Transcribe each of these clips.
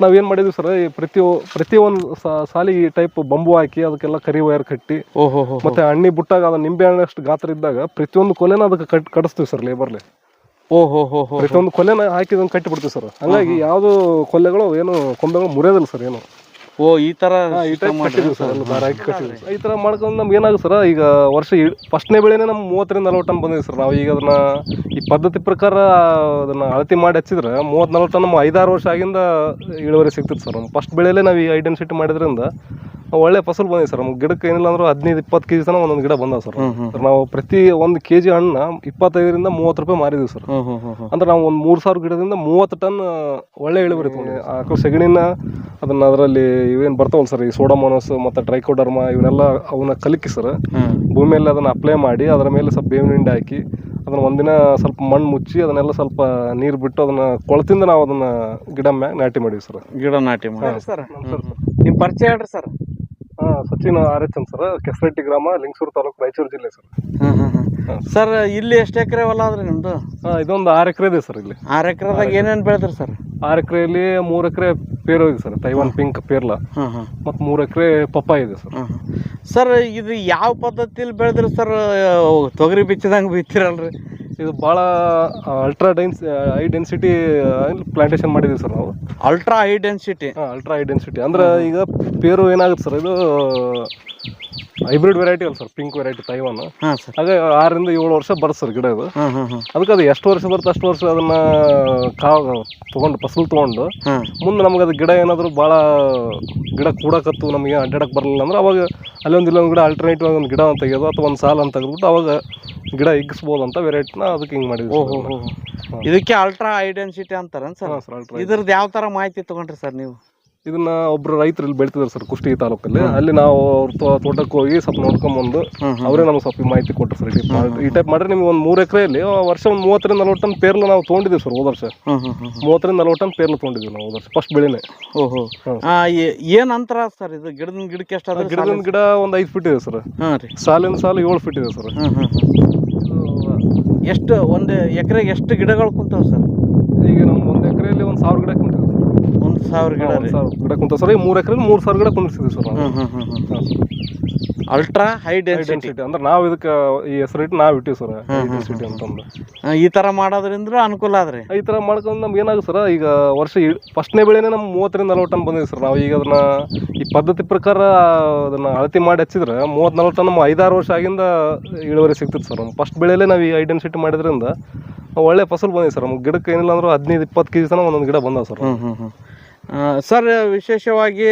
ನಾವ್ ಏನ್ ಮಾಡಿದ್ವಿ ಸರ್ ಈ ಪ್ರತಿ ಪ್ರತಿ ಒಂದು ಸಾಲಿ ಈ ಟೈಪ್ ಬಂಬು ಹಾಕಿ ಅದಕ್ಕೆಲ್ಲ ಕರಿ ವೈರ್ ಕಟ್ಟಿ ಓಹೋ ಮತ್ತೆ ಹಣ್ಣಿ ಬುಟ್ಟಾಗ ಅದ ನಿಂಬೆ ಹಣ್ಣಷ್ಟು ಗಾತ್ರ ಇದ್ದಾಗ ಪ್ರತಿಯೊಂದು ಕೊಲೆನ ಅದಕ್ಕೆ ಕಟ್ ಕಡಿಸ್ತೀವಿ ಸರ್ ಲೇಬರ್ಲಿ ಓಹೋ ಹೋ ಪ್ರತಿಯೊಂದು ಕೊಲೆನ ಹಾಕಿದಂಗೆ ಕಟ್ಟಿ ಬಿಡ್ತೀವಿ ಸರ್. ಹಂಗಾಗಿ ಯಾವ್ದು ಕೊಲೆಗಳು ಏನು ಕೊಂಬೆಗಳು ಮುರಿಯೋದಿಲ್ಲ ಸರ್ ಏನು. ಓ ಈ ತರ ಈ ಟೈಪ್ ಕಟ್ಟಿದ್ವಿ ಸರ್ ಎಲ್ಲ ದಾರ ಹಾಕಿ ಕಟ್ಟಿದ್ವಿ ಈ ತರ ಮಾಡ್ಕೊಂಡು ನಮ್ಗೆ ಏನಾಗುತ್ತೆ ಸರ್ ಈಗ ವರ್ಷ ಫಸ್ಟ್ನೇ ಬೆಳೆನೇ ನಮ್ಗೆ ಮೂವತ್ತರಿಂದ ನಲ್ವತ್ತು ಟನ್ ಬಂದಿದೆ ಸರ್. ನಾವು ಈಗ ಅದನ್ನ ಈ ಪದ್ಧತಿ ಪ್ರಕಾರ ಅದನ್ನ ಅಳತಿ ಮಾಡಿ ಹಚ್ಚಿದ್ರೆ ಮೂವತ್ತು ನಲ್ವತ್ತು ಟನ್ ನಮ್ಮ ಐದಾರು ವರ್ಷ ಆಗಿಂದ ಇಳುವರಿ ಸಿಗ್ತಿತ್ತು ಸರ್. ಫಸ್ಟ್ ಬೆಳೆಯಲ್ಲೇ ನಾವು ಈ ಐಡೆಂಟಿಟಿ ಮಾಡಿದ್ರಿಂದ ಒಳ್ಳೆ ಫಸಲು ಬಂದಿದೆ ಸರ್. ನಮ್ಗೆ ಗಿಡಕ್ಕೆ ಏನಿಲ್ಲ ಅಂದ್ರೆ ಹದಿನೈದು ಇಪ್ಪತ್ತು ಕೆಜಿ ತನಕ ಒಂದೊಂದು ಗಿಡ ಬಂದ ಸರ್. ಸರ್ ನಾವು ಪ್ರತಿ ಒಂದು ಕೆಜಿ ಹಣ್ಣ ಇಪ್ಪತ್ತೈದರಿಂದ ಮೂವತ್ತು ರೂಪಾಯಿ ಮಾರಿದ್ವಿ ಸರ್. ಅಂದ್ರೆ ನಾವು ಒಂದು ಮೂರು ಸಾವಿರ ಗಿಡದಿಂದ ಮೂವತ್ತು ಟನ್ ಒಳ್ಳೆ ಇಳುವರಿ ತೊಗೊಂಡಿವಿ ಆಕಳು ಸೆಗಣಿನ ಅದನ್ನ ಅದರಲ್ಲಿ ಇವೇನು ಬರ್ತಾವಲ್ಲ ಸರ್ ಈ ಸೋಡಾಮೋನಸ್ ಮತ್ತು ಟ್ರೈಕೋಡರ್ಮ ಇವನ್ನೆಲ್ಲ ಅವನ್ನ ಕಲಕಿ ಸರ್. ಭೂಮಿಯಲ್ಲಿ ಅದನ್ನ ಅಪ್ಲೈ ಮಾಡಿ ಅದರ ಮೇಲೆ ಸ್ವಲ್ಪ ಬೇವಿನ ಹಿಂಡಿ ಹಾಕಿ ಅದನ್ನ ಒಂದಿನ ಸ್ವಲ್ಪ ಮಣ್ಣು ಮುಚ್ಚಿ ಅದನ್ನೆಲ್ಲ ಸ್ವಲ್ಪ ನೀರು ಬಿಟ್ಟು ಅದನ್ನ ಕೊಳತಿಂದ ನಾವು ಅದನ್ನ ಗಿಡ ಮ್ಯಾಗ ನಾಟಿ ಮಾಡಿವಿ ಸರ್. ಗಿಡ ನಾಟಿ ಮಾಡಿ. ಸರ್ ನಿಮ್ಮ ಪರಿಚಯ ಹೇಳ್ರಿ ಸರ್. ಸಚಿನ್ ಆರ್ ಎಚ್ ಅಂತ ಸರ್ ಕೆಸರಟ್ಟಿ ಗ್ರಾಮ ಲಿಂಗಸೂರು ತಾಲೂಕು ರಾಯಚೂರು ಜಿಲ್ಲೆ ಸರ್. ಹ್ಮ್ ಹ್ಮ್ ಹ್ಮ್. ಸರ್ ಇಲ್ಲಿ ಎಷ್ಟು ಎಕರೆ ಹೊಲ ಅದ್ರಿ ನಿಮ್ದು? ಹಾಂ ಇದೊಂದು ಆರು ಎಕರೆ ಇದೆ ಸರ್ ಇಲ್ಲಿ. ಆರು ಎಕರೆದಾಗ ಏನೇನು ಬೆಳೆದ್ರಿ ಸರ್? ಆರು ಎಕರೆಯಲ್ಲಿ ಮೂರು ಎಕರೆ ಪೇರು ಇದೆ ಸರ್ ತೈವಾನ್ ಪಿಂಕ್ ಪೇರ್ಲ. ಹಾಂ ಮತ್ತು ಮೂರು ಎಕರೆ ಪಪ್ಪಾಯ ಇದೆ ಸರ್. ಸರ್ ಇದು ಯಾವ ಪದ್ಧತಿಲಿ ಬೆಳೆದ್ರಿ ಸರ್ ತೊಗರಿ ಬಿಚ್ಚಿದಂಗೆ ಬಿತ್ತಿರಲ್ರಿ? ಇದು ಭಾಳ ultra dense high density plantation ಮಾಡಿದ್ದೀವಿ ಸರ್ ನಾವು. Ultra high density ultra high density ಅಂದ್ರೆ ಈಗ ಪೇರು ಏನಾಗುತ್ತೆ ಸರ್ ಇದು ಹೈಬ್ರಿಡ್ ವೆರೈಟಿ ಅಲ್ಲ ಸರ್ ಪಿಂಕ್ ವೆರೈಟಿ ತೈವಾನ್ ಹಾಂ ಹಾಗೆ ಆರರಿಂದ ಏಳು ವರ್ಷ ಬರುತ್ತೆ ಸರ್ ಗಿಡ ಇದು. ಅದಕ್ಕೆ ಅದು ಎಷ್ಟು ವರ್ಷ ಬರುತ್ತೆ ಅಷ್ಟು ವರ್ಷ ಅದನ್ನ ಕಾ ತೊಗೊಂಡು ಫಸಲು ತೊಗೊಂಡು. ಮುಂದೆ ನಮ್ಗೆ ಅದು ಗಿಡ ಏನಾದರೂ ಭಾಳ ಗಿಡ ಕೂಡಕತ್ತು ನಮಗೆ ಅಡ್ಡಾಡಕ್ಕೆ ಬರಲಿಲ್ಲ ಅಂದ್ರೆ ಅವಾಗ ಅಲ್ಲೊಂದು ಇಲ್ಲೊಂದು ಗಿಡ ಆಲ್ಟರ್ನೇಟಿವ್ ಒಂದು ಗಿಡ ಅಂತ ತೆಗೆಯೋದು ಅಥವಾ ಒಂದು ಸಾಲ ಅಂತ ತೆಗೆದ್ಬಿಟ್ಟು ಅವಾಗ ಗಿಡ ಹಿಗ್ಸ್ಬೋದು ಅಂತ ವೆರೈಟಿನ ಅದಕ್ಕೆ ಹಿಂಗೆ ಮಾಡಿದ್ವಿ ಓಹೋ ಇದಕ್ಕೆ ಅಲ್ಟ್ರಾ ಹೈ ಡೆನ್ಸಿಟಿ ಅಂತಾರ ಸರ್? ಹಾಂ ಸರ್ ಅಲ್ಟ್ರಾ ಇದ್ರದ್ದು ಯಾವ ತರ ಮಾಹಿತಿ ತಗೊಂಡ್ರಿ ಸರ್ ನೀವು? ಇದನ್ನ ಒಬ್ರು ರೈತರು ಇಲ್ಲಿ ಬೆಳಿತಿದ್ರು ಸರ್ ಕುಷ್ಟಗಿ ತಾಲೂಕಲ್ಲಿ. ಅಲ್ಲಿ ನಾವು ಅವ್ರ ತೋ- ತೋಟಕ್ಕೆ ಹೋಗಿ ಸ್ವಲ್ಪ ನೋಡ್ಕೊಂಬಂದು ಅವರೇ ನಮ್ಗೆ ಸ್ವಲ್ಪ ಮಾಹಿತಿ ಕೊಟ್ಟರು ಸರ್ ಈ ಟೈಪ್ ಮಾಡ್ರೆ ಈ ಟೈಪ್ ಮಾಡಿದ್ರೆ ನಿಮ್ಗೆ ಒಂದು ಮೂರು ಎಕರೆಯಲ್ಲಿ ವರ್ಷ ಒಂದು ಮೂವತ್ತರಿಂದ ನಲವತ್ತು ಟನ್ ಪೇರ್ಲು ನಾವು ತೊಗೊಂಡಿದ್ದೀವಿ ಸರ್ ಹೋದ ವರ್ಷ. ಮೂವತ್ತರಿಂದ ನಲವತ್ತು ಟನ್ ಪೇರ್ಲು ತೊಗೊಂಡಿದ್ದೀವಿ ನಾವು ಹೋದ ವರ್ಷ ಫಸ್ಟ್ ಬೆಳೆನೇ. ಓಹೋ ಹ್ಮ್. ಆ, ಏ- ಏನ್ ಅಂತರ ಸರ್ ಇದು? ಗಿಡದ ಗಿಡಕ್ಕೆ ಎಷ್ಟು ಗಿಡದ ಗಿಡದಿಂದ ಗಿಡ ಒಂದು ಐದು ಫೀಟ್ ಇದೆ ಸರ್. ಹಾಂ ರೀ. ಸಾಲಿನ ಸಾಲು ಏಳು ಫೀಟ್ ಇದೆ ಸರ್. ಎಷ್ಟು ಒಂದು ಎಕರೆಗೆ ಎಷ್ಟು ಗಿಡಗಳು ಕುಂತಾವ ಸರ್? ಈಗ ನಮ್ಮ ಒಂದು ಎಕರೆಯಲ್ಲಿ ಒಂದು ಸಾವಿರ ಗಿಡ ಕುಂತಿದೆ ಒಂದು ಸಾವಿರ ಗಿಡ ರೀ. ಸಾವಿರ ಗಿಡ ಕುಂತ ಸರ್. ಈ ಮೂರು ಎಕರೆಯಲ್ಲಿ ಮೂರು ಸಾವಿರ ಗಿಡ ಕುಂದಿರ್ಸಿದ್ವಿ ಸರ್ ನಾವು. ಹ್ಞೂ ಹ್ಞೂ ಹಾಂ ಹ್ಮ್ ಅಲ್ಟ್ರಾ ಹೈ ಡೆನ್ಸಿಟಿ ಅಂದ್ರೆ ನಾವು ಇದಕ್ಕೆ ಈ ಹೆಸರಿಟ್ಟು ನಾವು ಇಟ್ಟಿವಿ ಸರ್ ಡೆನ್ಸಿಟಿ ಅಂತಂದು. ಈ ತರ ಮಾಡೋದ್ರಿಂದ ಅನುಕೂಲ ಆದ್ರಿ. ಈ ತರ ಮಾಡ್ಕೊಂಡು ನಮ್ಗೆ ಏನಾಗುತ್ತೆ ಸರ್ ಈಗ ವರ್ಷ ಫಸ್ಟ್ನೇ ಬೆಳೆನೇ ನಮ್ಗೆ ಮೂವತ್ತರಿಂದ ನಲ್ವತ್ತು ಟನ್ ಬಂದಿದೆ ಸರ್. ನಾವು ಈಗ ಅದನ್ನ ಈ ಪದ್ಧತಿ ಪ್ರಕಾರ ಅದನ್ನ ಅಳತಿ ಮಾಡಿ ಹಚ್ಚಿದ್ರೆ ಮೂವತ್ತು ನಲ್ವತ್ತು ಟನ್ ನಮ್ಮ ಐದಾರು ವರ್ಷ ಆಗಿಂದ ಇಳುವರಿ ಸಿಗ್ತದೆ ಸರ್. ಫಸ್ಟ್ ಬೆಳೆಯಲ್ಲೇ ನಾವು ಈ ಐಡೆನ್ಸಿಟಿ ಮಾಡಿದ್ರಿಂದ ಒಳ್ಳೆ ಫಸಲು ಬಂದಿದೆ ಸರ್. ನಮ್ಗೆ ಗಿಡಕ್ಕೆ ಏನಿಲ್ಲ ಅಂದ್ರೆ ಹದಿನೈದು ಇಪ್ಪತ್ತು ಕೆಜಿ ತನಕ ಒಂದೊಂದು ಗಿಡ ಬಂದಾವ ಸರ್. ಸರ್ ವಿಶೇಷವಾಗಿ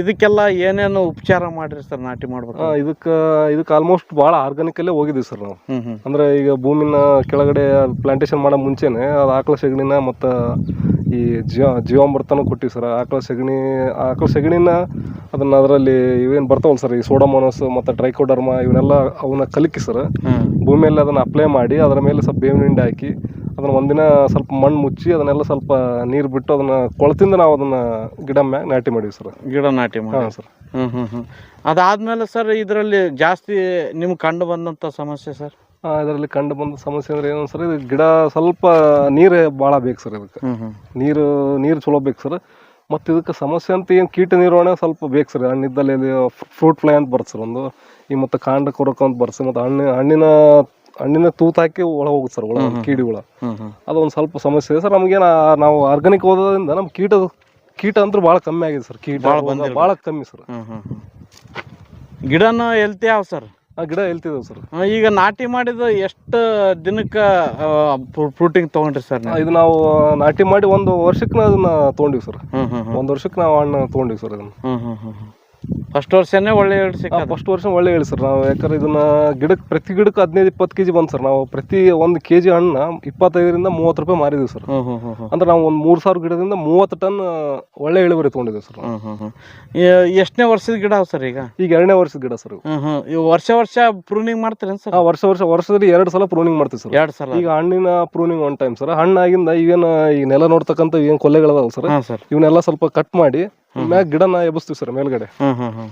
ಇದಕ್ಕೆಲ್ಲ ಏನೇನು ಉಪಚಾರ ಮಾಡಿರಿ ಸರ್ ನಾಟಿ ಮಾಡ್ಬೇಕು? ಇದಕ್ಕೆ ಇದಕ್ಕೆ ಆಲ್ಮೋಸ್ಟ್ ಭಾಳ ಆರ್ಗಾನಿಕಲ್ಲೇ ಹೋಗಿದ್ವಿ ಸರ್ ನಾವು. ಅಂದ್ರೆ ಈಗ ಭೂಮಿನ ಕೆಳಗಡೆ ಪ್ಲಾಂಟೇಶನ್ ಮಾಡೋ ಮುಂಚೆನೆ ಅದು ಆಕಳ ಸೆಗಣಿನ ಮತ್ತು ಈ ಜೀವ ಜೀವಾಮೃತನೂ ಕೊಟ್ಟಿವಿ ಸರ್. ಆಕಳ ಸೆಗಣಿ ಆಕಳ ಸೆಗಣಿನ ಅದನ್ನ ಅದರಲ್ಲಿ ಇವೇನು ಬರ್ತಾವಲ್ಲ ಸರ್ ಈ ಸೋಡಮೋನಸ್ ಮತ್ತು ಟ್ರೈಕೋಡರ್ಮ ಇವನ್ನೆಲ್ಲ ಅವನ್ನ ಕಲಕಿ ಸರ್. ಭೂಮಿಯಲ್ಲಿ ಅದನ್ನ ಅಪ್ಲೈ ಮಾಡಿ ಅದರ ಮೇಲೆ ಸ್ವಲ್ಪ ಬೇವಿನ ಹಿಂಡಿ ಹಾಕಿ ಅದನ್ನ ಒಂದಿನ ಸ್ವಲ್ಪ ಮಣ್ಣು ಮುಚ್ಚಿ ಅದನ್ನೆಲ್ಲ ಸ್ವಲ್ಪ ನೀರು ಬಿಟ್ಟು ಅದನ್ನ ಕೊಳತಿಂದ ನಾವು ಅದನ್ನ ಗಿಡ ಮ್ಯಾಗ ನಾಟಿ ಮಾಡೀವಿ ಸರ್. ಗಿಡ ನಾಟಿ ಮಾಡಿ. ಹಾಂ ಸರ್. ಹ್ಮ್ ಹ್ಮ್ ಹ್ಞೂ ಅದಾದಮೇಲೆ ಸರ್ ಇದರಲ್ಲಿ ಜಾಸ್ತಿ ನಿಮ್ಗೆ ಕಂಡು ಬಂದಂತ ಸಮಸ್ಯೆ ಸರ್? ಇದರಲ್ಲಿ ಕಂಡು ಬಂದ ಸಮಸ್ಯೆ ಅಂದ್ರೆ ಏನು ಸರ್ ಇದು ಗಿಡ ಸ್ವಲ್ಪ ನೀರು ಭಾಳ ಬೇಕು ಸರ್ ಇದಕ್ಕೆ. ನೀರು ನೀರು ಚಲೋ ಬೇಕು ಸರ್. ಮತ್ತು ಇದಕ್ಕೆ ಸಮಸ್ಯೆ ಅಂತ ಏನು ಕೀಟ ನಿರ್ವಹಣೆ ಸ್ವಲ್ಪ ಬೇಕು ಸರ್. ಹಣ್ಣಿದ್ದಲ್ಲಿ ಫ್ರೂಟ್ ಫ್ಲೈ ಅಂತ ಬರುತ್ತೆ ಸರ್ ಒಂದು. ಈ ಮತ್ತು ಕಾಂಡ ಕೊರಕ ಅಂತ ಬರುತ್ತೆ ಮತ್ತು ಹಣ್ಣು ಹಣ್ಣಿನ ಹಣ್ಣಿನ ತೂತ ಹಾಕಿ ಒಳ ಹೋಗುತ್ತೆ ಸರ್ ಒಳ ಕೀಡಿ ಹುಳ ಅದೊಂದು ಸ್ವಲ್ಪ ಸಮಸ್ಯೆ ಇದೆ ಸರ್ ನಮಗೇನು ನಾವು ಆರ್ಗಾನಿಕ್ ಓದೋದ್ರಿಂದ ನಮ್ಮ ಕೀಟ ಕೀಟ ಅಂದ್ರೆ ಭಾಳ ಕಮ್ಮಿ ಆಗಿದೆ ಸರ್ ಕೀಟ ಭಾಳ ಕಮ್ಮಿ ಸರ್. ಗಿಡನ ಎಲ್ತಿ ಯಾವ ಸರ್? ಆ ಗಿಡ ಹೇಳ್ತಿದ್ದೇವೆ ಸರ್. ಈಗ ನಾಟಿ ಮಾಡಿದ ಎಷ್ಟು ದಿನಕ್ಕೆ ಫ್ರೂಟಿಂಗ್ ತಗೊಂಡ್ರಿ ಸರ್ ಇದು ನಾವು ನಾಟಿ ಮಾಡಿ ಒಂದು ವರ್ಷಕ್ಕೆ ಅದನ್ನ ತೊಗೊಂಡಿವಿ ಸರ್. ಒಂದು ವರ್ಷಕ್ಕೆ ನಾವು ಹಣ್ಣು ತೊಗೊಂಡಿವಿ ಸರ್ ಅದನ್ನ. ಫಸ್ಟ್ ವರ್ಷನೇ ಒಳ್ಳೆ ಎರಡು ಸಿಕ್ಕ ಫಸ್ಟ್ ವರ್ಷ ಒಳ್ಳೆ ಹೇಳಿ ಸರ್ ನಾವು ಯಾಕಂದ್ರೆ ಇದನ್ನ ಗಿಡಕ್ಕೆ ಪ್ರತಿ ಗಿಡಕ್ಕೆ ಹದಿನೈದು ಇಪ್ಪತ್ತು ಕೆಜಿ ಬಂತು ಸರ್. ನಾವು ಪ್ರತಿ ಒಂದು ಕೆಜಿ ಹಣ್ಣ ಇಪ್ಪತ್ತೈದರಿಂದ ಮೂವತ್ತು ರೂಪಾಯಿ ಮಾರಿದ್ವಿ ಸರ್. ಅಂದ್ರೆ ನಾವು ಒಂದು ಮೂರು ಸಾವಿರ ಗಿಡದಿಂದ ಮೂವತ್ತು ಟನ್ ಒಳ್ಳೆ ಇಳುವರಿ ತೊಗೊಂಡಿದ್ದೀವಿ ಸರ್ ಎಷ್ಟನೇ ವರ್ಷದ ಗಿಡ ಸರ್ ಈಗ? ಈಗ ಎರಡನೇ ವರ್ಷದ ಗಿಡ ಸರ್ ಇವು. ಹ್ಮ್ ವರ್ಷ ವರ್ಷ ಪ್ರೂನಿಂಗ್ ಮಾಡ್ತೀರ ಸರ್? ಆ ವರ್ಷ ವರ್ಷ ವರ್ಷದಲ್ಲಿ ಎರಡು ಸಲ ಪ್ರೂನಿಂಗ್ ಮಾಡ್ತೀವಿ ಸರ್. ಎರಡು ಸಲ. ಈಗ ಹಣ್ಣಿನ ಪ್ರೂನಿಂಗ್ ಒನ್ ಟೈಮ್ ಸರ್. ಹಣ್ಣಾಗಿಂದ ಈಗೇನು ಈ ನೆಲ ನೋಡ್ತಕ್ಕಂಥ ಏನು ಕೊಲೆಗಳದಾವಲ್ಲ ಸರ್. ಇವನ್ನೆಲ್ಲ ಸ್ವಲ್ಪ ಕಟ್ ಮಾಡಿ ಮ್ಯಾಗ ಗಿಡನ ಎಬ್ಬಿಸ್ತೀವಿ ಸರ್ ಮೇಲ್ಗಡೆ. ಹ್ಮ್ ಹ್ಮ್ ಹ್ಮ್.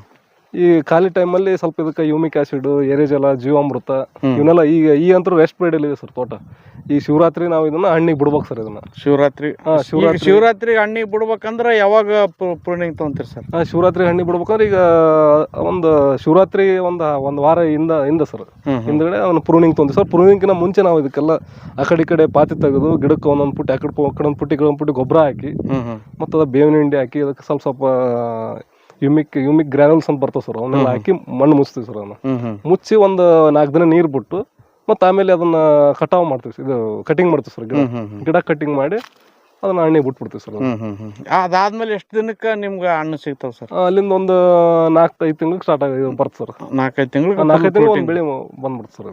ಈ ಖಾಲಿ ಟೈಮಲ್ಲಿ ಸ್ವಲ್ಪ ಇದಕ್ಕೆ ಯೂಮಿಕ್ ಆಸಿಡ್ ಎರೆಜಲ ಜೀವಾಮೃತ. ಇವನ್ನೆಲ್ಲ ಈಗ ಈ ಅಂತೂ ರೆಸ್ಟ್ ಪೀರಿಯಡ್ ಇದೆ ಸರ್ ತೋಟ. ಈ ಶಿವರಾತ್ರಿ ನಾವು ಇದನ್ನ ಹಣ್ಣಿಗೆ ಬಿಡ್ಬೇಕು ಸರ್ ಇದನ್ನ. ಶಿವರಾತ್ರಿ. ಶಿವರಾತ್ರಿ. ಶಿವರಾತ್ರಿ ಹಣ್ಣಿಗೆ ಬಿಡ್ಬೇಕಂದ್ರೆ ಯಾವಾಗ ಪ್ರೂನಿಂಗ್ ತಗೊಂತೀರಿ ಸರ್? ಶಿವರಾತ್ರಿ ಹಣ್ಣಿಗೆ ಬಿಡ್ಬೇಕಂದ್ರೆ ಈಗ ಒಂದು ಶಿವರಾತ್ರಿ ಒಂದು ಒಂದು ವಾರ ಹಿಂದ ಹಿಂದೆ ಸರ್. ಹಿಂದ್ಗಡೆ ಅವನು ಪ್ರೂನಿಂಗ್ ತಗೊಂತೀವಿ ಸರ್. ಪ್ರೂನಿಂಗ್ಕಿನ ಮುಂಚೆ ನಾವು ಇದಕ್ಕೆಲ್ಲ ಆ ಕಡೆ ಈ ಕಡೆ ಪಾತಿ ತೆಗೆದು ಗಿಡಕ್ಕೆ ಒಂದೊಂದು ಪುಟ್ಟಿ ಆ ಕಡೆ ಒಂದು ಪುಟ್ಟಿ ಪುಟ್ಟಿ ಗೊಬ್ಬರ ಹಾಕಿ ಮತ್ತು ಅದು ಬೇವಿನ ಹಿಂಡಿ ಹಾಕಿ ಅದಕ್ಕೆ ಸ್ವಲ್ಪ ಸ್ವಲ್ಪ ಯುಮಿಕ್ ಯುಮಿಕ್ ಗ್ರಾನುಲ್ಸ್ ಅಂತ ಬರ್ತವೆ ಸರ್ ಅವನ್ನೆಲ್ಲ ಹಾಕಿ ಮಣ್ಣು ಮುಚ್ತೀವಿ ಸರ್ ಅವನ್ನ ಮುಚ್ಚಿ ಒಂದು ನಾಲ್ಕು ದಿನ ನೀರು ಬಿಟ್ಟು ಮತ್ತು ಆಮೇಲೆ ಅದನ್ನ ಕಟಾವ್ ಮಾಡ್ತೀವಿ. ಇದು ಕಟಿಂಗ್ ಮಾಡ್ತೀವಿ ಸರ್ ಗಿಡ. ಗಿಡ ಕಟಿಂಗ್ ಮಾಡಿ ಅದನ್ನ ಹಣ್ಣಿಗೆ ಬಿಟ್ಬಿಡ್ತೀವಿ ಸರ್ ಅದಾದ್ಮೇಲೆ ಎಷ್ಟು ದಿನಕ್ಕೆ ನಿಮ್ಗೆ ಹಣ್ಣು ಸಿಗ್ತಾವ ಸರ್? ಅಲ್ಲಿಂದ ಒಂದು ನಾಲ್ಕು ಐದು ತಿಂಗಳಿಗೆ ಸ್ಟಾರ್ಟ್ ಆಗಿ ಬರ್ತದೆ ಸರ್. ನಾಲ್ಕೈದು ತಿಂಗಳು ನಾಲ್ಕೈದು ತಿಂಗಳು ಒಂದು ಬೆಳೆ ಬಂದ್ಬಿಡ್ತು ಸರ್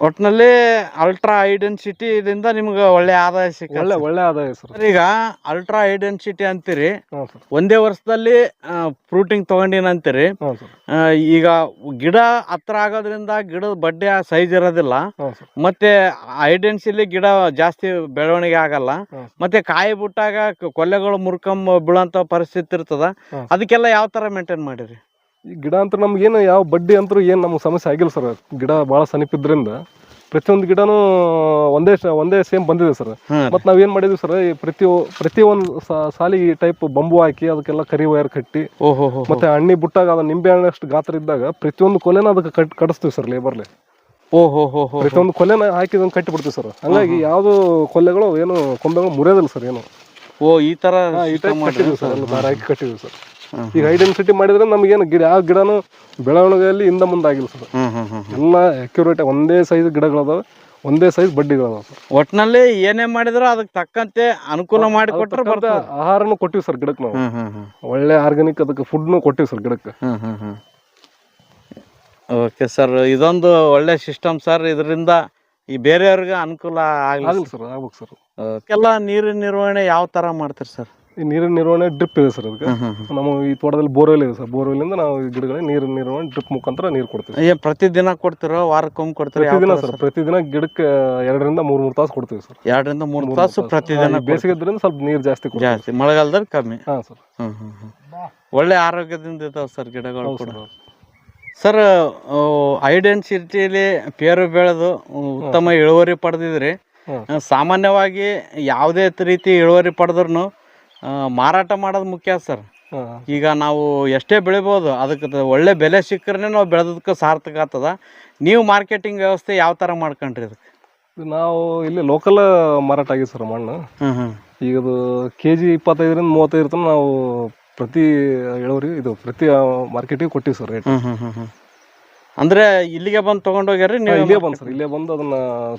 ಒಟ್ನಲ್ಲಿ ಅಲ್ಟ್ರಾ ಐಡೆನ್ಸಿಟಿ ಇದರಿಂದ ನಿಮ್ಗೆ ಒಳ್ಳೆ ಆದಾಯ ಸಿಕ್ಕ ಒಳ್ಳೆ ಒಳ್ಳೆ ಆದಾಯ ಸರ್. ಈಗ ಅಲ್ಟ್ರಾ ಐಡೆನ್ಸಿಟಿ ಅಂತೀರಿ ಸರ್. ಒಂದೇ ವರ್ಷದಲ್ಲಿ ಫ್ರೂಟಿಂಗ್ ತಗೊಂಡಿನ ಅಂತೀರಿ ಹಾಂ ಸರ್. ಆ, ಈಗ ಗಿಡ ಹತ್ರ ಆಗೋದ್ರಿಂದ ಗಿಡದ ಬಡ್ಡೆ ಸೈಜ್ ಇರೋದಿಲ್ಲ ಸರ್. ಮತ್ತೆ ಐಡೆನ್ಸಿಲಿ ಗಿಡ ಜಾಸ್ತಿ ಬೆಳವಣಿಗೆ ಆಗಲ್ಲ ಮತ್ತೆ ಕಾಯಿ ಬಿಟ್ಟಾಗ ಕ- ಕೊಲ್ಲೆಗಳು ಮುರ್ಕೊಂಬ ಬೀಳಂತ ಪರಿಸ್ಥಿತಿ ಇರ್ತದ. ಅದಕ್ಕೆಲ್ಲ ಯಾವ ತರ ಮೇಂಟೈನ್ ಮಾಡಿರಿ? ಈ ಗಿಡ ಅಂತ ನಮ್ಗೇನು ಯಾವ ಬಡ್ಡಿ ಅಂತರೂ ಏನು ನಮ್ಗೆ ಸಮಸ್ಯೆ ಆಗಿಲ್ಲ ಸರ್. ಗಿಡ ಭಾಳ ಸಮೀಪಿದ್ರಿಂದ ಪ್ರತಿಯೊಂದು ಗಿಡನೂ ಒಂದೇ ಒಂದೇ ಸೇಮ್ ಬಂದಿದೆ ಸರ್. ಮತ್ತೆ ಮತ್ತು ನಾವು ಏನು ಮಾಡಿದ್ವಿ ಸರ್ ಈ ಪ್ರತಿ ಪ್ರತಿ ಒಂದು ಸಾಲಿ ಟೈಪ್ ಬಂಬು ಹಾಕಿ ಅದಕ್ಕೆಲ್ಲ ಕರಿ ವೈರ್ ಕಟ್ಟಿ ಓಹೋ ಹೋ ಮತ್ತೆ ಹಣ್ಣಿ ಬುಟ್ಟಾಗ ಅದು ನಿಂಬೆ ಹಣ್ಣಷ್ಟು ಗಾತ್ರ ಇದ್ದಾಗ ಪ್ರತಿಯೊಂದು ಕೊಲೆನ ಅದಕ್ಕೆ ಕಟ್ ಕಡಿಸ್ತೀವಿ ಸರ್ ಲೇಬರ್ಲಿ ಓಹೋ ಹೋ ಹೋ ಪ್ರತಿಯೊಂದು ಕೊಲೆನ ಹಾಕಿ ಕಟ್ಟಿಬಿಡ್ತೀವಿ ಕಟ್ಟಿ ಬಿಡ್ತೀವಿ ಸರ್ ಹಂಗಾಗಿ ಯಾವುದು ಕೊಲೆಗಳು ಏನು ಕೊಂಬೆಗಳು ಮುರಿಯೋದಿಲ್ಲ ಸರ್ ಏನು. ಓ ಈ ತರ ಈ ಟೈಪ್ ಕಟ್ಟಿದ್ವಿ ಸರ್ ಎಲ್ಲ ದಾರ ಹಾಕಿ ಕಟ್ಟಿದ್ವಿ ಸರ್. ಹ್ಮ್. ಹೈ ಡೆನ್ಸಿಟಿ ಮಾಡಿದ್ರೆ ನಮ್ಗೇನು ಗಿಡ ಯಾವ ಗಿಡನೂ ಬೆಳವಣಿಗೆಯಲ್ಲಿ ಹಿಂದೆ ಮುಂದೆ ಆಗಿಲ್ಲ ಸರ್. ಹ್ಮ್ ಹ್ಮ್ ಹ್ಮ್ ಎಲ್ಲ ಅಕ್ಯುರೇಟ್ ಒಂದೇ ಸೈಜ್ ಗಿಡಗಳದಾವೆ ಒಂದೇ ಸೈಜ್ ಬಡ್ಡಿಗಳದಾವೆ. ಸರ್ ಒಟ್ನಲ್ಲಿ ಏನೇ ಮಾಡಿದ್ರು ಅದಕ್ಕೆ ತಕ್ಕಂತೆ ಅನುಕೂಲ ಮಾಡಿ ಕೊಟ್ಟರೆ ಬರ್ತದೆ. ಆಹಾರನು ಕೊಟ್ಟಿವಿ ಸರ್ ಗಿಡಕ್ಕೆ ನಾವು. ಹ್ಮ್ ಹ್ಮ್ ಹ್ಮ್. ಒಳ್ಳೆ ಆರ್ಗಾನಿಕ್ ಅದಕ್ಕೆ ಫುಡ್ನು ಕೊಟ್ಟಿವಿ ಸರ್ ಗಿಡಕ್ಕೆ. ಹ್ಮ್ ಹ್ಮ್ ಹ್ಮ್. ಓಕೆ ಸರ್ ಇದೊಂದು ಒಳ್ಳೆ ಸಿಸ್ಟಮ್ ಸರ್ ಇದರಿಂದ ಈ ಬೇರೆಯವ್ರಿಗೆ ಅನುಕೂಲ ಆಗಲಿ ಸರ್ ಆಗ್ಬೇಕು ಸರ್ ಎಲ್ಲ ನೀರಿನ ನಿರ್ವಹಣೆ ಯಾವ ತರ ಮಾಡ್ತೀರಿ ಸರ್ ಈ ನೀರಿನ ನಿರ್ವಹಣೆ ಡ್ರಿಪ್ ಇದೆ ಸರ್ ಅದಕ್ಕೆ. ನಮ್ಮ ಈ ತೋಟದಲ್ಲಿ ಬೋರ್ವೆಲ್ ಇದೆ ಸರ್. ಬೋರ್ವೆಲ್ ಇಂದ ನಾವು ಈ ಗಿಡಗಳಿಗೆ ನೀರಿನ ನಿರ್ವಹಣೆ ಡ್ರಿಪ್ ಮುಖಾಂತರ ನೀರು ಕೊಡ್ತೀವಿ ಏನ್ ಪ್ರತಿದಿನ ಕೊಡ್ತಿರೋ? ವಾರಕ್ಕೊಮ್ಮೆ ಕೊಡ್ತೀರ? ಯಾವ ಪ್ರತಿದಿನ ಥರ ಸರ್. ಪ್ರತಿದಿನ ಗಿಡಕ್ಕೆ ಎರಡರಿಂದ ಮೂರು ಮೂರು ತಾಸು ಕೊಡ್ತೀವಿ ಸರ್. ಎರಡರಿಂದ ಮೂರು ತಾಸು ಪ್ರತಿದಿನ ಬೇಸಿಗೆ ಇದ್ರಿಂದ ಸ್ವಲ್ಪ ನೀರು ಜಾಸ್ತಿ ಕೊಡ್ತೀವಿ ಜಾಸ್ತಿ. ಮಳೆಗಾಲದಲ್ಲಿ ಕಮ್ಮಿ. ಹಾಂ ಸರ್. ಹ್ಮ್ ಹ್ಮ್ ಹ್ಮ್. ಒಳ್ಳೆ ಆರೋಗ್ಯದಿಂದ ಇದಾವೆ ಸರ್ ಗಿಡಗಳು ಕೂಡ. ಸರ್ ಸರ್ ಐಡೆನ್ಸಿಟಿಲಿ ಪೇರು ಬೆಳೆದು ಉತ್ತಮ ಇಳುವರಿ ಪಡೆದಿದ್ರಿ. ಹ್ಮ್. ಸಾಮಾನ್ಯವಾಗಿ ಯಾವುದೇ ರೀತಿ ಇಳುವರಿ ಪಡೆದ್ರು ಮಾರಾಟ ಮಾಡೋದು ಮುಖ್ಯ ಸರ್. ಈಗ ನಾವು ಎಷ್ಟೇ ಬೆಳಿಬೋದು ಅದಕ್ಕೆ ಒಳ್ಳೆ ಬೆಲೆ ಸಿಕ್ಕರೆ ನಾವು ಬೆಳೆದಕ್ಕೆ ಸಾರ್ಥಕ ಆಗ್ತದ. ನೀವು ಮಾರ್ಕೆಟಿಂಗ್ ವ್ಯವಸ್ಥೆ ಯಾವ ಥರ ಮಾಡ್ಕೊಂಡ್ರಿ ಅದಕ್ಕೆ? ಇದು ನಾವು ಇಲ್ಲಿ ಲೋಕಲ್ ಮಾರಾಟ ಆಗಿದೆ ಸರ್ ಮಣ್ಣು. ಈಗ ಅದು ಕೆ ಜಿ ಇಪ್ಪತ್ತೈದರಿಂದ ಮೂವತ್ತೈದು ತನಕ ನಾವು ಪ್ರತಿ ಇಳುವರಿ ಇದು ಪ್ರತಿ ಮಾರ್ಕೆಟಿಗೆ ಕೊಟ್ಟಿವಿ ಸರ್ ರೇಟ್ ಅಂದರೆ ಇಲ್ಲಿಗೆ ಬಂದು ತೊಗೊಂಡೋಗ್ಯಾರಿ ನೀವು ಇಲ್ಲೇ ಬಂದು ಸರ್ ಇಲ್ಲೇ ಬಂದು ಅದನ್ನ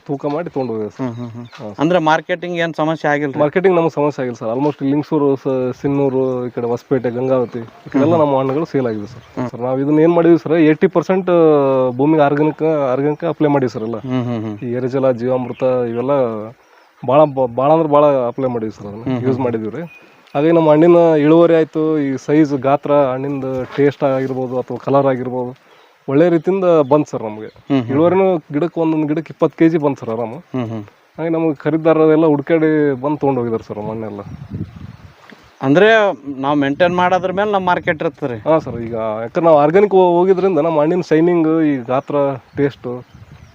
ತೂಕ ಮಾಡಿ ತೊಗೊಂಡು ಹೋಗಿದೆ ಸರ್. ಹ್ಮ್, ಅಂದರೆ ಮಾರ್ಕೆಟಿಂಗ್ ಏನು ಸಮಸ್ಯೆ ಆಗಿಲ್ಲ ಮಾರ್ಕೆಟಿಂಗ್ ನಮಗೆ ಸಮಸ್ಯೆ ಆಗಿಲ್ಲ ಸರ್. ಆಲ್ಮೋಸ್ಟ್ ಲಿಂಗ್ಸೂರು ಸ- ಸಿನ್ನೂರು ಈ ಕಡೆ ಹೊಸಪೇಟೆ ಗಂಗಾವತಿ ಈ ಕಡೆ ಎಲ್ಲ ನಮ್ಮ ಹಣ್ಣುಗಳು ಸೇಲ್ ಆಗಿದೆ ಸರ್. ಸರ್ ನಾವು ಇದನ್ನ ಏನು ಮಾಡಿದ್ವಿ ಸರ್ ಏಯ್ಟಿ ಪರ್ಸೆಂಟ್ ಭೂಮಿಗೆ ಆರ್ಗಾನಿಕ್ ಆರ್ಗಾನಿಕ್ ಅಪ್ಲೈ ಮಾಡಿವಿ ಸರ್ ಎಲ್ಲ. ಈ ಎರೆಜಲ ಜೀವಾಮೃತ ಇವೆಲ್ಲ ಭಾಳ ಭಾಳ ಅಂದ್ರೆ ಭಾಳ ಅಪ್ಲೈ ಮಾಡಿದ್ವಿ ಸರ್ ಅದನ್ನ. ಯೂಸ್ ಮಾಡಿದ್ವಿ ರೀ. ಹಾಗೆ ನಮ್ಮ ಹಣ್ಣಿನ ಇಳುವರಿ ಆಯಿತು ಈ ಸೈಜ್ ಗಾತ್ರ ಹಣ್ಣಿಂದ ಟೇಸ್ಟ್ ಆಗಿರ್ಬೋದು ಅಥವಾ ಕಲರ್ ಆಗಿರ್ಬೋದು. ಒಳ್ಳೆ ರೀತಿಯಿಂದ ಬಂತು ಸರ್ ನಮಗೆ. ಇಳುವರಿನೂ ಗಿಡಕ್ಕೆ ಒಂದೊಂದು ಗಿಡಕ್ಕೆ ಇಪ್ಪತ್ತು ಕೆ ಜಿ ಬಂತು ಸರ್ ಆರಾಮ. ಹಾಗೆ ನಮಗೆ ಖರೀದಾರರೆಲ್ಲ ಹುಡ್ಕಾಡಿ ಬಂದು ತೊಗೊಂಡು ಹೋಗಿದ್ದಾರೆ ಸರ್ ಮಣ್ಣೆಲ್ಲ ಅಂದರೆ ನಾವು ಮೇಂಟೈನ್ ಮಾಡೋದ್ರ ಮೇಲೆ ನಮ್ಮ ಮಾರ್ಕೆಟ್ ಇರ್ತದೆ ರೀ. ಹಾಂ ಸರ್ ಈಗ ಯಾಕಂದ್ರೆ ನಾವು ಆರ್ಗ್ಯಾನಿಕ್ ಹೋಗಿದ್ರಿಂದ ನಮ್ಮ ಹಣ್ಣಿನ ಶೈನಿಂಗ್ ಈ ಗಾತ್ರ ಟೇಸ್ಟು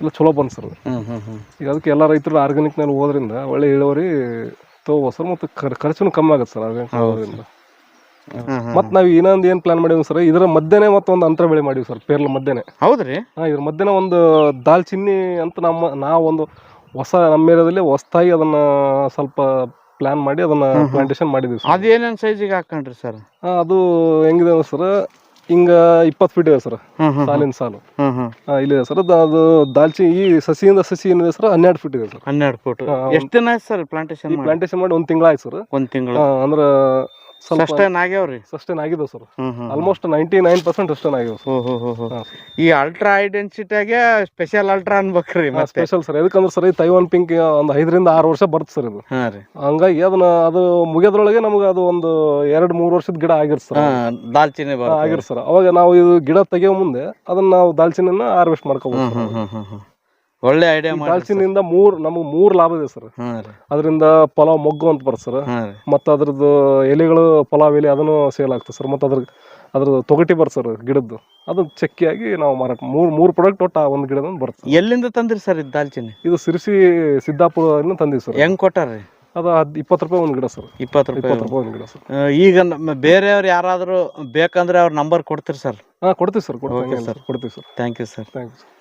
ಎಲ್ಲ ಚಲೋ ಬಂತು ಸರ್ ಹ್ಞೂ ಹ್ಞೂ ಹ್ಞೂ ಈಗ ಅದಕ್ಕೆ ಎಲ್ಲ ರೈತರು ಆರ್ಗ್ಯಾನಿಕ್ನಲ್ಲಿ ಹೋದ್ರಿಂದ ಒಳ್ಳೆ ಇಳುವರಿ ತೊಗೋಬೋದು ಸರ್ ಮತ್ತು ಖರ್ ಖರ್ಚು ಕಮ್ಮಿ ಆಗುತ್ತೆ ಸರ್ ಆರ್ಗ್ಯಾನಿಕ್ ಹೋಗೋದ್ರಿಂದ. ಹ್ಞೂ ನಾವ್ ಇನ್ನೊಂದ್ ಏನ್ ಪ್ಲಾನ್ ಮಾಡಿವ್ ಸರ್? ಇದರ ಮಧ್ಯನೇ ಮತ್ತೊಂದು ಅಂತರ ಬೆಳೆ ಮಾಡಿವಿ ಸರ್ ಪೇರ್ಲ ಮಧ್ಯನೇ. ಹೌದ್ರಿ? ಹಾ ಇದ್ರ ಮಧ್ಯನೇ ಒಂದು ದಾಲ್ಚಿನ್ನಿ ಅಂತ ನಮ್ಮ ನಾವೊಂದು ಒಂದು ಹೊಸ ನಮ್ಮ ಏರಿಯಾದಲ್ಲಿ ಹೊಸ್ತಾಗಿ ಅದನ್ನ ಸ್ವಲ್ಪ ಪ್ಲಾನ್ ಮಾಡಿ ಅದನ್ನ ಪ್ಲಾಂಟೇಶನ್ ಮಾಡಿದ್ವಿ ಸರ್. ಅದು ಏನೇನು ಸೈಜಿಗೆ ಹಾಕೊಂಡ್ರಿ ಸರ್? ಆ, ಅದು ಹೆಂಗಿದೆ ಸರ್ ಹಿಂಗ ಇಪ್ಪತ್ತು ಫೀಟ್ ಇದೆ ಸರ್ ಸಾಲಿನ ಸಾಲು. ಆ, ಇಲ್ಲಿದೆ ಸರ್ ಅದು ಅದು ದಾಲ್ಚಿ ಈ ಸಸಿಯಿಂದ ಸಸಿ ಏನಿದೆ ಸರ್ ಹನ್ನೆರಡು ಫೀಟ್ ಇದೆ ಸರ್. ಹನ್ನೆರಡು ಫೀಟ್ ಎಷ್ಟು ದಿನ ಆಯ್ತು ಸರ್ ಪ್ಲಾಂಟೇಶನ್ ಪ್ಲಾಂಟೇಶನ್ ಮಾಡಿ? ಒಂದು ತಿಂಗಳಾಯ್ತು ಸರ್. ಒಂದು ತಿಂಗಳು. ಅಂದ್ರೆ ಸಸ್ಟೈನ್ ಆಗ್ಯಾವ್ರಿ? ಸಸ್ಟೈನ್ ಆಗಿದೆ sir. Almost ninety nine percent sustain sir ಹಾಂ ಈ ಅಲ್ಟ್ರಾ ಐಡೆನ್ಸಿಟಿಯಾಗೆ ಸ್ಪೆಷಲ್ ಅಲ್ಟ್ರಾ ಅನ್ಬೇಕ್ರಿ ಸ್ಪೆಷಲ್ ಸರ್ ಎದಕ್ಕಂದ್ರೆ ಸರ್ ಈ ತೈವಾನ್ ಪಿಂಕ್ ಒಂದು ಐದರಿಂದ ಆರು ವರ್ಷ ಬರ್ತ ಸರ್ ಇದು. ಹಂಗಾಗಿ ಅದನ್ನ ಅದು ಮುಗಿಯೋದ್ರೊಳಗೆ ನಮ್ಗೆ ಅದು ಒಂದು ಎರಡು ಮೂರು ವರ್ಷದ ಗಿಡ ಆಗಿರ್ತ ಸರ್. ದಾಲ್ಚಿನ್ನಿ ಆಗಿರ್ ಸರ್. ಅವಾಗ ನಾವು ಇದು ಗಿಡ ತೆಗಿಯೋ ಮುಂದೆ ಅದನ್ನ ನಾವು ದಾಲ್ಚಿನ ಹಾರ್ವೆಸ್ಟ್ ಮಾಡ್ಕೋಬಹುದು ಒಳ್ಳೆ ಐಡಿಯಾ ಮಾಡ್ತೀನಿ ದಾಲ್ಚಿನ್ನಿಂದ ಮೂರ್ ನಮಗೆ ಮೂರ್ ಲಾಭ ಇದೆ ಸರ್. ಅದರಿಂದ ಪಲಾವ್ ಮೊಗ್ಗು ಅಂತ ಬರ್ತದೆ ಸರ್. ಮತ್ತೆ ಅದ್ರದ್ದು ಎಲೆಗಳು ಪಲಾವ್ ಎಲೆ ಅದನ್ನು ಸೇಲ್ ಆಗ್ತದೆ ಸರ್. ಮತ್ತೆ ಅದ್ರ ಅದ್ರ ತೊಗಟಿ ಬರ್ತದೆ ಸರ್ ಗಿಡದ್ದು. ಅದು ಚಕ್ಕಿಯಾಗಿ ನಾವು ಮಾರಾಟ ಮೂರು ಮೂರು ಪ್ರಾಡಕ್ಟ್ ಒಟ್ಟು ಒಂದು ಗಿಡದಿಂದ ಬರ್ತದೆ ಎಲ್ಲಿಂದ ತಂದ್ರಿ ಸರ್ ಇದು ದಾಲ್ಚಿನ್ನಿ? ಇದು ಸಿರಿಸಿ ಸಿದ್ದಾಪುರ ತಂದಿವಿ ಸರ್. ಹೆಂಗ್ ಕೊಟ್ಟಾರ್ರಿ? ಅದು ಹದ್ ಇಪ್ಪತ್ತು ರೂಪಾಯಿ ಒಂದು ಗಿಡ ಸರ್. ಇಪ್ಪತ್ತು ರೂಪಾಯಿ ಇಪ್ಪತ್ತು ರೂಪಾಯಿ ಒಂದು ಗಿಡ ಸರ್. ಈಗ ನಮ್ಮ ಬೇರೆಯವ್ರು ಯಾರಾದರೂ ಬೇಕಂದ್ರೆ ಅವ್ರ ನಂಬರ್ ಕೊಡ್ತೀರಿ ಸರ್. ಹಾಂ ಕೊಡ್ತೀವಿ ಸರ್. ಕೊಡ್ತೀವಿ ಸರ್. ಕೊಡ್ತೀವಿ sir. Thank you sir. Thank you